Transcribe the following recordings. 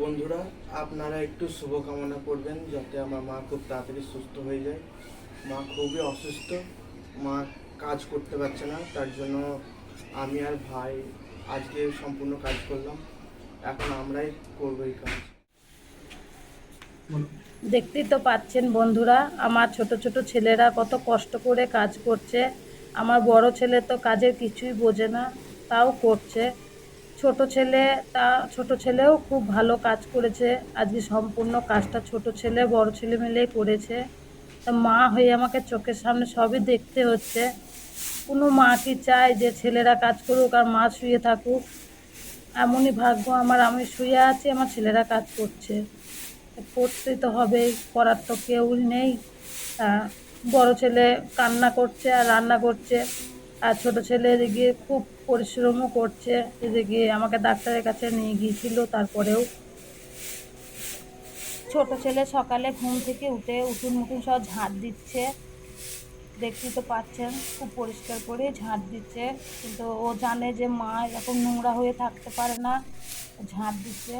বন্ধুরা আপনারা একটু শুভকামনা করবেন যাতে আমার মা খুব তাড়াতাড়ি সুস্থ হয়ে যায়। মা খুবই অসুস্থ মা কাজ করতে পারছে না তার জন্য আমি আর ভাই আজকে সম্পূর্ণ কাজ করলাম। এখন আমরাই করব এই কাজ। দেখতেই তো পাচ্ছেন বন্ধুরা আমার ছোট ছোট ছেলেরা কত কষ্ট করে কাজ করছে। আমার বড় ছেলে তো কাজের কিছুই বোঝে না তাও করছে। ছোট ছেলে, তা ছোট ছেলেও খুব ভালো কাজ করেছে। আজকে সম্পূর্ণ কাজটা ছোট ছেলে, বড় ছেলে মিলেই করেছে। তা মা হয়ে আমাকে চোখের সামনে সবই দেখতে হচ্ছে। কোনো মা কি চায় যে ছেলেরা কাজ করুক আর মা শুয়ে থাকুক? এমনই ভাগ্য আমার, আমি শুয়ে আছি, আমার ছেলেরা কাজ করছে। করতে তো হবে করার তো কেউ নেই। বড় ছেলে কান্না করছে আর রান্না করছে। আর ছোট ছেলে গিয়ে খুব পরিশ্রমও করছে। এদিকে আমাকে ডাক্তারের কাছে নিয়ে গিয়েছিল, তারপরেও ছোট ছেলে সকালে ঘুম থেকে উঠে উঠুন মুঠুন সব ঝাঁট দিচ্ছে। দেখতেই তো পাচ্ছেন, খুব পরিষ্কার করে ঝাঁট দিচ্ছে। কিন্তু ও জানে যে মা এরকম নোংরা হয়ে থাকতে পারে না, ঝাঁট দিচ্ছে।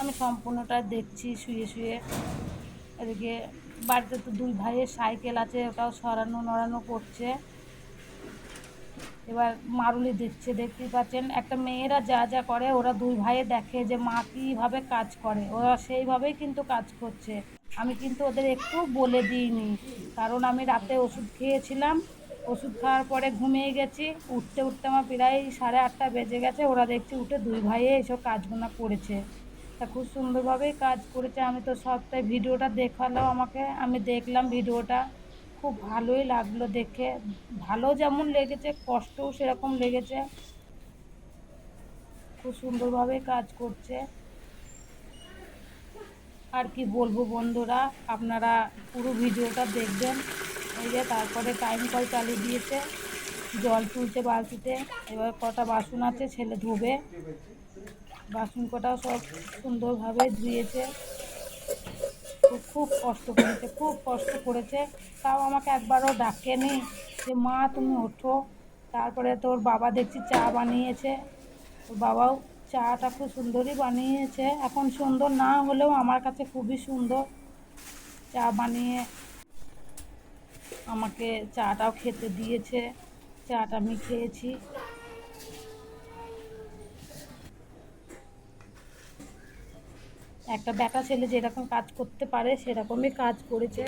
আমি সম্পূর্ণটা দেখছি, শুয়ে শুয়ে। এদিকে বাড়িতে তো দুই ভাইয়ের সাইকেল আছে, ওটাও সরানো নড়ানো করছে। এবার মারুলি দিচ্ছে দেখতেই পাচ্ছেন, একটা মেয়েরা যা যা করে, ওরা দুই ভাইয়ে দেখে যে মা কীভাবে কাজ করে। ওরা সেইভাবেই কিন্তু কাজ করছে। আমি কিন্তু ওদের একটু বলে দিইনি, কারণ আমি রাতে ওষুধ খেয়েছিলাম, ওষুধ খাওয়ার পরে ঘুমিয়ে গেছি, উঠতে উঠতে আমার প্রায় সাড়ে আটটা বেজে গেছে, ওরা দেখছি উঠে দুই ভাইয়ে এইসব কাজগুলো করেছে। তা খুব সুন্দরভাবেই কাজ করেছে, আমি তো সবটাই ভিডিওটা দেখাল আমাকে, আমি দেখলাম ভিডিওটা। খুব ভালোই লাগল দেখে। ভালো যেমন লেগেছে, কষ্টও সেরকম লেগেছে। খুব সুন্দরভাবে কাজ করছে। আর কি বলব বন্ধুরা, আপনারা পুরো ভিডিওটা দেখবেন। এই যে তারপরে টাইম কল চালিয়ে দিয়েছে, জল তুলছে বালতিতে। এবার কটা বাসন আছে, ছেলে ধুবে। বাসন কটাও সব সুন্দরভাবে ধুয়েছে। খুব কষ্ট করেছে, খুব কষ্ট করেছে। তাও আমাকে একবারও ডাকেনি যে, মা, তুমি ওঠো। তারপরে তোর বাবা দেখছি চা বানিয়েছে। তোর বাবাও চাটা খুব সুন্দরই বানিয়েছে। এখন সুন্দর না হলেও আমার কাছে খুবই সুন্দর চা বানিয়ে আমাকে চাটাও খেতে দিয়েছে। চাটা আমি খেয়েছি। একটা বেটা ছেলে যেরকম কাজ করতে পারে, সেরকমই কাজ করেছে।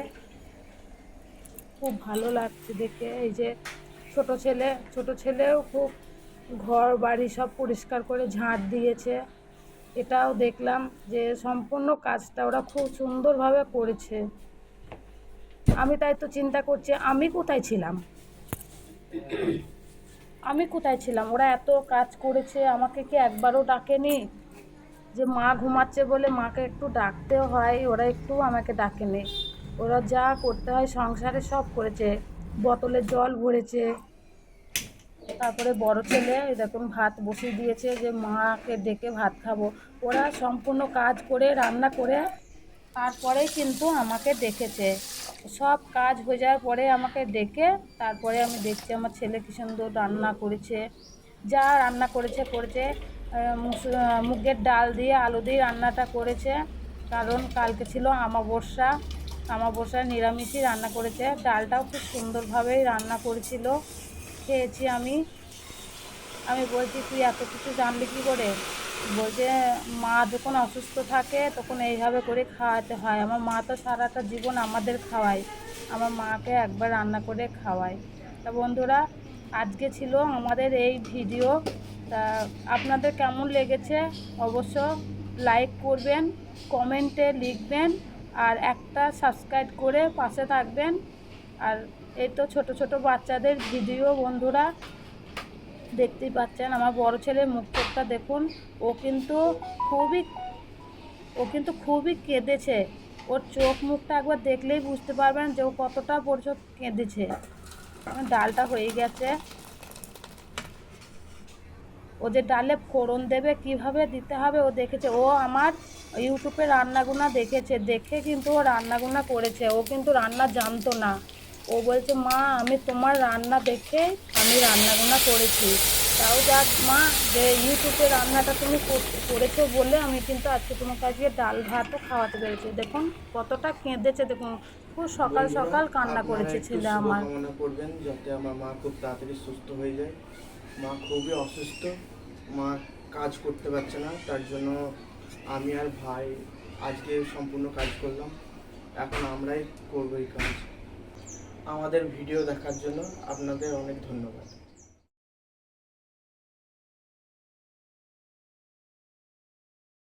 খুব ভালো লাগছে দেখে। এই যে ছোট ছেলে, ছোট ছেলেও খুব ঘর, বাড়ি সব পরিষ্কার করে ঝাঁট দিয়েছে। এটাও দেখলাম যে সম্পূর্ণ কাজটা ওরা খুব সুন্দরভাবে করেছে। আমি তাই তো চিন্তা করছি, আমি কোথায় ছিলাম? আমি কোথায় ছিলাম? ওরা এত কাজ করেছে, আমাকে কি একবারও ডাকেনি? যে মা ঘুমাচ্ছে বলে মাকে একটু ডাকতেও হয়, ওরা একটু আমাকে ডাকেনি ওরা যা করতে হয় সংসারে সব করেছে। বোতলে জল ভরেছে। তারপরে বড় ছেলে এরকম ভাত বসিয়ে দিয়েছে যে মাকে ডেকে ভাত খাব। ওরা সম্পূর্ণ কাজ করে, রান্না করে, তারপরে কিন্তু আমাকে ডেকেছে। সব কাজ হয়ে যাওয়ার পরে আমাকে ডেকে তারপরে আমি দেখছি আমার ছেলে কি সুন্দর রান্না করেছে। যা রান্না করেছে করেছে। মুগের ডাল দিয়ে আলু দিয়ে রান্নাটা করেছে। কারণ কালকে ছিল আমাবস্যা। আমাবস্যা নিরামিষই রান্না করেছে। ডালটাও খুব সুন্দরভাবেই রান্না করেছিল। খেয়েছি আমি। আমি বলছি, তুই এত কিছু জানলি কী করে? বলছে, মা যখন অসুস্থ থাকে তখন এইভাবে করে খাওয়াতে হয়। আমার মা তো সারাটা জীবন আমাদের খাওয়ায়। আমার মাকে একবার রান্না করে খাওয়ায়। তা বন্ধুরা, আজকে ছিল আমাদের এই ভিডিও। তা আপনাদের কেমন লেগেছে অবশ্য লাইক করবেন কমেন্টে লিখবেন আর একটা সাবস্ক্রাইব করে পাশে থাকবেন। আর এই তো ছোটো ছোটো বাচ্চাদের ভিডিও বন্ধুরা দেখতেই পাচ্ছেন, আমার বড় ছেলের মুখ চোখটা দেখুন, ও কিন্তু খুবই, ও কিন্তু খুবই কেঁদেছে। ওর চোখ মুখটা একবার দেখলেই বুঝতে পারবেন যে ও কতটা পর্যন্ত কেঁদেছে। ডালটা হয়ে গেছে। ও যে ডালে ফোড়ন দেবে কীভাবে দিতে হবে ও দেখেছে। ও আমার ইউটিউবে রান্নাগুনা দেখেছে দেখে কিন্তু ও রান্নাগুনা করেছে। ও কিন্তু রান্না জানতো না। ও বলছে মা আমি তোমার রান্না দেখে আমি রান্নাগুনা করেছি। তাও যাক মা যে ইউটিউবে রান্নাটা তুমি করেছ বলে আমি কিন্তু আজকে তোমাকে আজকে ডাল ভাতও খাওয়াতে পেরেছি। দেখুন কতটা কেঁদেছে দেখুন। খুব সকাল সকাল কান্না করেছে ছেলে আমার। শুভকামনা করবেন যাতে আমার মা খুব তাড়াতাড়ি সুস্থ হয়ে যায়। মা খুবই অসুস্থ, মা কাজ করতে পারছে না, তার জন্য আমি আর ভাই আজকে সম্পূর্ণ কাজ করলাম। এখন আমরাই করব এই কাজ। আমাদের ভিডিও দেখার জন্য আপনাদের অনেক ধন্যবাদ।